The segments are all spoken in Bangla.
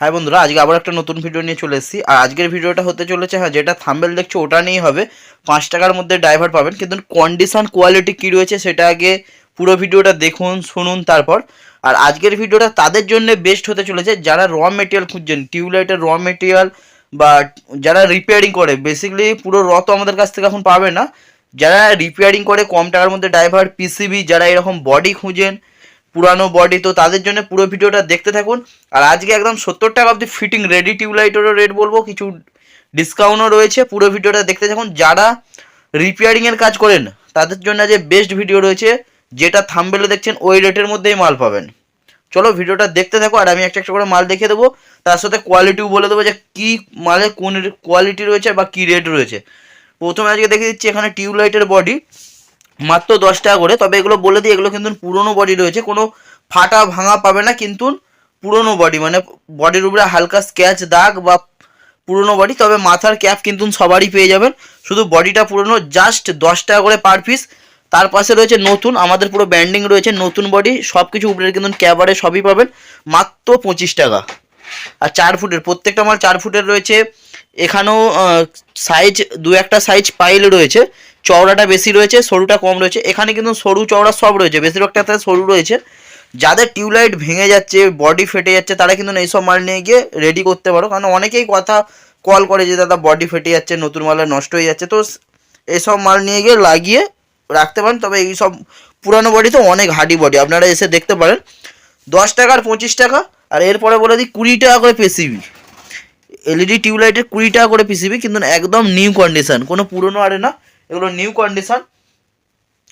হ্যাঁ বন্ধুরা, আজকে আবার একটা নতুন ভিডিও নিয়ে চলে এসেছি। আর আজকের ভিডিওটা হতে চলেছে হ্যাঁ যেটা থাম্বেল দেখছ, ওটা নিয়েই হবে। পাঁচ টাকার মধ্যে ড্রাইভার পাবেন, কিন্তু কন্ডিশন কোয়ালিটি কী রয়েছে সেটা আগে পুরো ভিডিওটা দেখুন, শুনুন, তারপর। আর আজকের ভিডিওটা তাদের জন্য বেস্ট হতে চলেছে, যারা র মেটেরিয়াল খুঁজছেন, টিউবলাইটের র মেটেরিয়াল বা যারা রিপেয়ারিং করে বেসিক্যালি পুরো র তো আমাদের কাছ থেকে এখন পাবে না। যারা রিপেয়ারিং করে, কম টাকার মধ্যে ড্রাইভার পিসিবি যারা এরকম বডি খুঁজেন পুরানো বডি তো তাদের জন্য পুরো ভিডিওটা দেখতে থাকুন। আর আজকে একদম সত্তর টাকা অবধি ফিটিং রেডি টিউবলাইটেরও রেট বলব, কিছু ডিসকাউন্টও রয়েছে, পুরো ভিডিওটা দেখতে থাকুন। যারা রিপেয়ারিংয়ের কাজ করেন, তাদের জন্য যে বেস্ট ভিডিও রয়েছে, যেটা থামবেলে দেখছেন, ওই রেটের মধ্যেই মাল পাবেন। চলো ভিডিওটা দেখতে থাকো, আর আমি একটা একটা করে মাল দেখিয়ে দেবো। তার সাথে কোয়ালিটিও বলে দেবো যে কী মালে কোন কোয়ালিটি রয়েছে বা কী রেট রয়েছে। প্রথমে আজকে দেখে দিচ্ছি এখানে টিউবলাইটের বডি মাত্র দশ টাকা করে। তবে এগুলো বলে দিই, এগুলো কিন্তু পুরনো বডি রয়েছে। কোনো ফাটা ভাঙা পাবে না, কিন্তু পুরনো বডি মানে বডির উপরে হালকা স্ক্যাচ দাগ বা পুরনো বডি তবে মাথার ক্যাপ কিন্তু সবারই পেয়ে যাবেন। শুধু বডিটা পুরনো জাস্ট দশ টাকা করে পার পিস তার পাশে রয়েছে নতুন, আমাদের পুরো ব্যান্ডিং রয়েছে নতুন বডি সব কিছু উপরে কিন্তু ক্যাবারে সবই পাবেন, মাত্র পঁচিশ টাকা। আর চার ফুটের, প্রত্যেকটা মাল চার ফুটের রয়েছে। এখানেও সাইজ দু একটা সাইজ পাইল রয়েছে। চওড়াটা বেশি রয়েছে, সরুটা কম রয়েছে। এখানে কিন্তু সরু, চওড়া সব রয়েছে বেশিরভাগটাতে সরু রয়েছে। যাদের টিউবলাইট ভেঙে যাচ্ছে বডি ফেটে যাচ্ছে, তারা কিন্তু এইসব মাল নিয়ে গিয়ে রেডি করতে পারো। কারণ অনেকেই কথা কল করে যে, দাদা বডি ফেটে যাচ্ছে, নতুন মালে নষ্ট হয়ে যাচ্ছে। তো এইসব মাল নিয়ে গিয়ে লাগিয়ে রাখতে পারেন। তবে এই সব পুরানো বডি তো অনেক হার্ডি বডি আপনারা এসে দেখতে পারেন। দশ টাকা আর পঁচিশ টাকা, আর এরপরে বলে দিই কুড়ি টাকা করে পেসিবি এলইডি টিউবলাইটের কুড়ি টাকা করে পিসিবি কিন্তু একদম নিউ কন্ডিশন কোনো পুরনো আরে না। এগুলো নিউ কন্ডিশন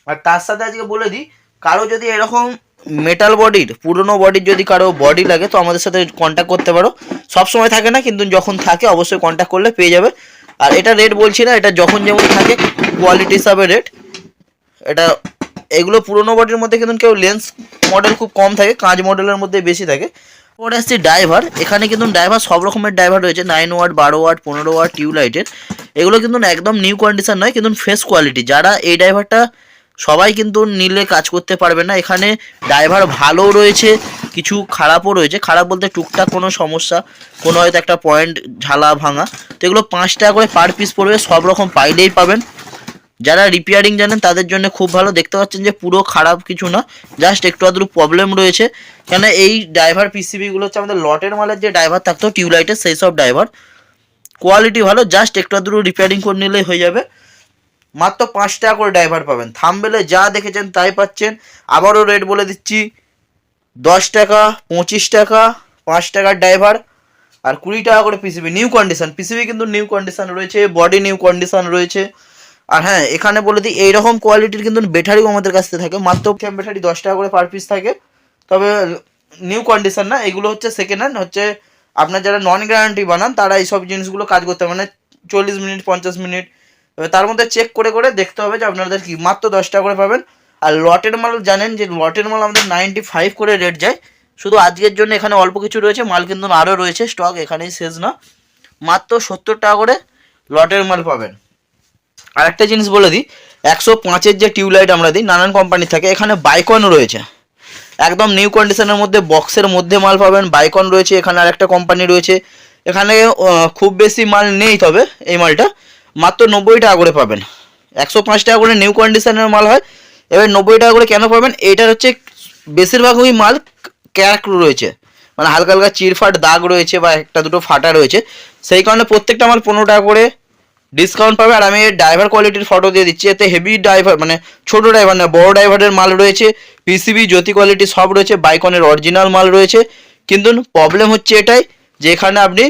আর তার সাথে আজকে বলে দিই, কারও যদি এরকম মেটাল বডির পুরনো বডির যদি কারও বডি লাগে, তো আমাদের সাথে কন্ট্যাক্ট করতে পারো। সব সময় থাকে না, কিন্তু যখন থাকে অবশ্যই কন্ট্যাক্ট করলে পেয়ে যাবে। আর এটা রেট বলছি না, এটা যখন যেমন থাকে কোয়ালিটি হিসাবে রেট এটা, এগুলো পুরনো বডির মধ্যে কিন্তু কেউ লেন্স মডেল খুব কম থাকে, কাঁচ মডেলের মধ্যে বেশি থাকে। পরে আসছে ড্রাইভার। এখানে কিন্তু ড্রাইভার সব রকমের ড্রাইভার রয়েছে, নাইন ওয়াট বারো ওয়াট পনেরো ওয়াট টিউবলাইটের। এগুলো কিন্তু একদম নিউ কন্ডিশন নয়, কিন্তু ফ্রেশ কোয়ালিটি। যারা এই ড্রাইভারটা সবাই কিন্তু নিলে কাজ করতে পারবে না। এখানে ড্রাইভার ভালোও রয়েছে, কিছু খারাপও রয়েছে। খারাপ বলতে টুকটাক কোনো সমস্যা, কোনো হয়তো একটা পয়েন্ট, ঝালা ভাঙা। তো এগুলো পাঁচ টাকা করে পার পিস পড়বে, সব রকম পাইলেই পাবেন। যারা রিপেয়ারিং জানেন, তাদের জন্য খুব ভালো। দেখতে পাচ্ছেন যে পুরো খারাপ কিছু না। জাস্ট একটু আধটু প্রবলেম রয়েছে। কেন এই ড্রাইভার পিসিবিগুলো হচ্ছে আমাদের লটের মালের যে ড্রাইভার থাকতো টিউবলাইটের সেই সব ড্রাইভার কোয়ালিটি ভালো জাস্ট একটু আধটু রিপেয়ারিং করে নিলেই হয়ে যাবে। মাত্র পাঁচ টাকা করে ড্রাইভার পাবেন। থামবেলে যা দেখেছেন তাই পাচ্ছেন। আবারও রেট বলে দিচ্ছি, দশ টাকা, পঁচিশ টাকা, পাঁচ টাকার ড্রাইভার আর কুড়ি টাকা করে পিসিবি নিউ কন্ডিশন পিসিবি কিন্তু নিউ কন্ডিশন রয়েছে বডি নিউ কন্ডিশন রয়েছে। আর হ্যাঁ এখানে বলে দিই, এইরকম কোয়ালিটির কিন্তু ব্যাটারিও আমাদের কাছ থেকে মাত্র ব্যাটারি দশ টাকা করে পার পিস থাকে। তবে নিউ কন্ডিশন না, এগুলো হচ্ছে সেকেন্ড হ্যান্ড হচ্ছে আপনার যারা নন গ্যারান্টি বানান, তারা এইসব জিনিসগুলো কাজ করতে মানে চল্লিশ মিনিট, পঞ্চাশ মিনিট তার মধ্যে চেক করে করে দেখতে হবে যে আপনাদের কি, মাত্র দশ টাকা করে পাবেন। আর লটের মাল জানেন যে লটের মাল আমাদের নাইনটি ফাইভ করে রেট যায়। শুধু আজকের জন্য এখানে অল্প কিছু রয়েছে, মাল কিন্তু আরও রয়েছে স্টক এখানেই শেষ না। মাত্র সত্তর টাকা করে লটের মাল পাবেন। আর একটা জিনিস বলে দিই, একশো পাঁচের যে টিউবলাইট আমরা দিই, নানান কোম্পানি থাকে, এখানে বাইকন রয়েছে। একদম নিউ কন্ডিশনের মধ্যে বক্সের মধ্যে মাল পাবেন বাইকন রয়েছে, এখানে আর একটা কোম্পানি রয়েছে। এখানে খুব বেশি মাল নেই তবে এই মালটা, মাত্র নব্বই টাকা করে পাবেন। একশো পাঁচ টাকা করে নিউ কন্ডিশনের মাল হয়, এবার নব্বই টাকা করে কেন পাবেন? এইটার হচ্ছে বেশিরভাগ ওই মাল ক্যাক রয়েছে। মানে হালকা হালকা চিরফাট দাগ রয়েছে বা একটা দুটো ফাটা রয়েছে। সেই কারণে প্রত্যেকটা মাল পনেরো টাকা করে ডিসকাউন্ট পাবে। আর আমি ড্রাইভার কোয়ালিটির ফটো দিয়ে দিচ্ছি। এতে হেভি ড্রাইভার মানে ছোট ড্রাইভার না বড় ড্রাইভারের মাল রয়েছে। পিসিবি জ্যোতি কোয়ালিটি সব রয়েছে। বাইকনের অরিজিনাল মাল রয়েছে। কিন্তু প্রবলেম হচ্ছে এটাই যে এখানে আপনি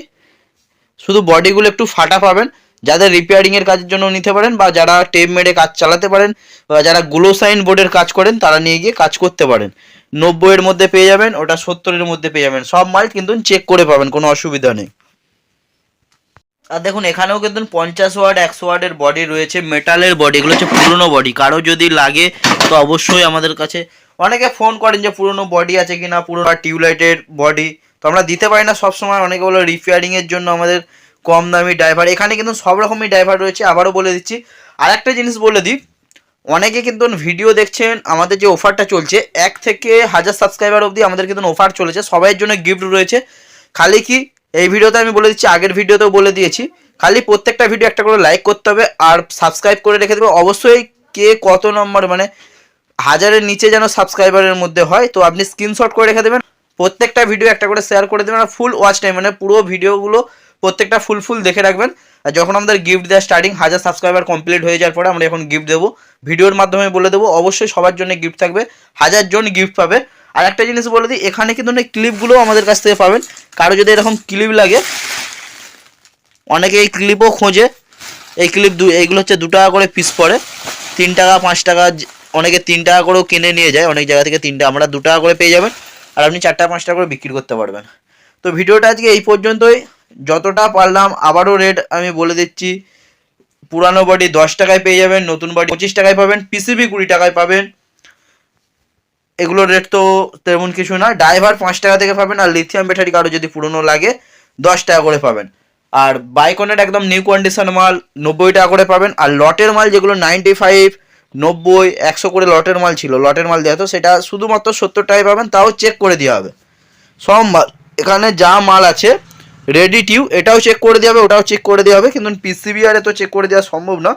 শুধু বডিগুলো একটু ফাটা পাবেন। যাদের রিপেয়ারিংয়ের কাজের জন্য নিতে পারেন বা যারা টেপ মেরে কাজ চালাতে পারেন বা যারা গ্লোসাইন বোর্ডের কাজ করেন, তারা নিয়ে গিয়ে কাজ করতে পারেন। নব্বইয়ের মধ্যে পেয়ে যাবেন, ওটা সত্তরের মধ্যে পেয়ে যাবেন। সব মাল কিন্তু চেক করে পাবেন, কোনো অসুবিধা নেই। আর দেখুন, এখানেও কিন্তু পঞ্চাশ ওয়ার্ড, একশো ওয়ার্ডের বডি রয়েছে। মেটালের বডি এগুলো হচ্ছে পুরনো বডি কারও যদি লাগে, তো অবশ্যই আমাদের কাছে অনেকে ফোন করেন যে পুরনো বডি আছে কিনা, পুরোনো টিউবলাইটের বডি তো আমরা দিতে পারি না সবসময়। অনেকে বলে রিপেয়ারিংয়ের জন্য আমাদের কম দামি ড্রাইভার এখানে কিন্তু সব রকমই ড্রাইভার রয়েছে। আবারও বলে দিচ্ছি। আর একটা জিনিস বলে দিই। অনেকে কিন্তু ভিডিও দেখছেন, আমাদের যে অফারটা চলছে, এক থেকে হাজার সাবস্ক্রাইবার অবধি আমাদের কিন্তু অফার চলেছে। সবাইয়ের জন্য গিফট রয়েছে। খালি কি এই ভিডিওতে আমি বলে দিচ্ছি, আগের ভিডিওতেও বলে দিয়েছি। খালি প্রত্যেকটা ভিডিও একটা করে লাইক করতে হবে আর সাবস্ক্রাইব করে রেখে দেবে। অবশ্যই কে কত নম্বর মানে হাজারের নিচে যেন সাবস্ক্রাইবারের মধ্যে হয়, তো আপনি স্ক্রিনশট করে রেখে দেবেন। প্রত্যেকটা ভিডিও একটা করে শেয়ার করে দেবেন আর ফুল ওয়াচ টাইম মানে পুরো ভিডিওগুলো প্রত্যেকটা ফুল ফুল দেখে রাখবেন। আর যখন আমাদের গিফট দেওয়া স্টার্টিং হাজার সাবস্ক্রাইবার কমপ্লিট হয়ে যাওয়ার পরে আমরা এখন গিফট দেবো। ভিডিওর মাধ্যমে বলে দেবো, অবশ্যই সবার জন্য গিফট থাকবে। হাজার জন গিফট পাবে। আর একটা জিনিস বলে দিই, এখানে কিন্তু অনেক ক্লিপগুলোও আমাদের কাছ থেকে পাবেন। কারও যদি এরকম ক্লিপ লাগে, অনেকে এই ক্লিপও খোঁজে। এই ক্লিপ দু, এইগুলো হচ্ছে দু টাকা করে পিস পড়ে। তিন টাকা, পাঁচ টাকা অনেকে তিন টাকা করেও কিনে নিয়ে যায়, অনেক জায়গা থেকে তিনটা, আমরা দু টাকা করে পেয়ে যাবেন। আর আপনি চার টাকা, পাঁচ টাকা করে বিক্রি করতে পারবেন। তো ভিডিওটা আজকে এই পর্যন্তই। যতটা পারলাম, আবারও রেট আমি বলে দিচ্ছি। পুরানো বডি দশ টাকায় পেয়ে যাবেন, নতুন বডি পঁচিশ টাকায় পাবেন পিসিবি কুড়ি টাকায় পাবেন। এগুলোর রেট তো তেমন কিছু না। ড্রাইভার পাঁচ টাকা থেকে পাবেন আর লিথিয়াম ব্যাটারি কারও যদি পুরনো লাগে, দশ টাকা করে পাবেন। আর বাইকনের একদম নিউ কন্ডিশন মাল, নব্বই টাকা করে পাবেন। আর লটের মাল যেগুলো নাইনটি ফাইভ নব্বই, একশো করে লটের মাল ছিল, লটের মাল দেওয়া তো, সেটা শুধুমাত্র সত্তর টাকায় পাবেন, তাও চেক করে দেওয়া হবে। সব মাল এখানে যা মাল আছে রেডি টিউ এটাও চেক করে দেওয়া হবে, ওটাও চেক করে দেওয়া হবে, কিন্তু পিসিবি আর তো চেক করে দেওয়া সম্ভব না।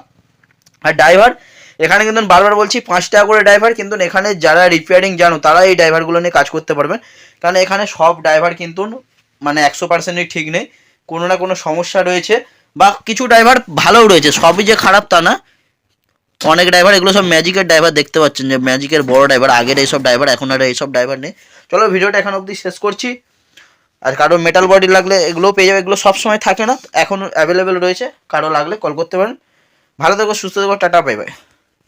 আর ড্রাইভার এখানে কিন্তু বারবার বলছি, পাঁচ টাকা করে ড্রাইভার কিন্তু এখানে যারা রিপেয়ারিং জানো, তারা এই ড্রাইভারগুলো নিয়ে কাজ করতে পারবেন কারণ এখানে সব ড্রাইভার কিন্তু মানে একশো পার্সেন্টই ঠিক নেই। কোনো না কোনো সমস্যা রয়েছে বা কিছু ড্রাইভার ভালোও রয়েছে, সবই যে খারাপ তা না। অনেক ড্রাইভার এগুলো সব ম্যাজিকের ড্রাইভার দেখতে পাচ্ছেন যে ম্যাজিকের বড় ড্রাইভার আগের এইসব ড্রাইভার এখন আর এইসব ড্রাইভার নেই। চলো ভিডিওটা এখন অবধি শেষ করছি। আর কারও মেটাল বডি লাগলে এগুলোও পেয়ে যাবে, এগুলো সব সময় থাকে না। এখন অ্যাভেলেবেল রয়েছে, কারও লাগলে কল করতে পারেন। ভালো থেকো, সুস্থ থেকো, tata bye bye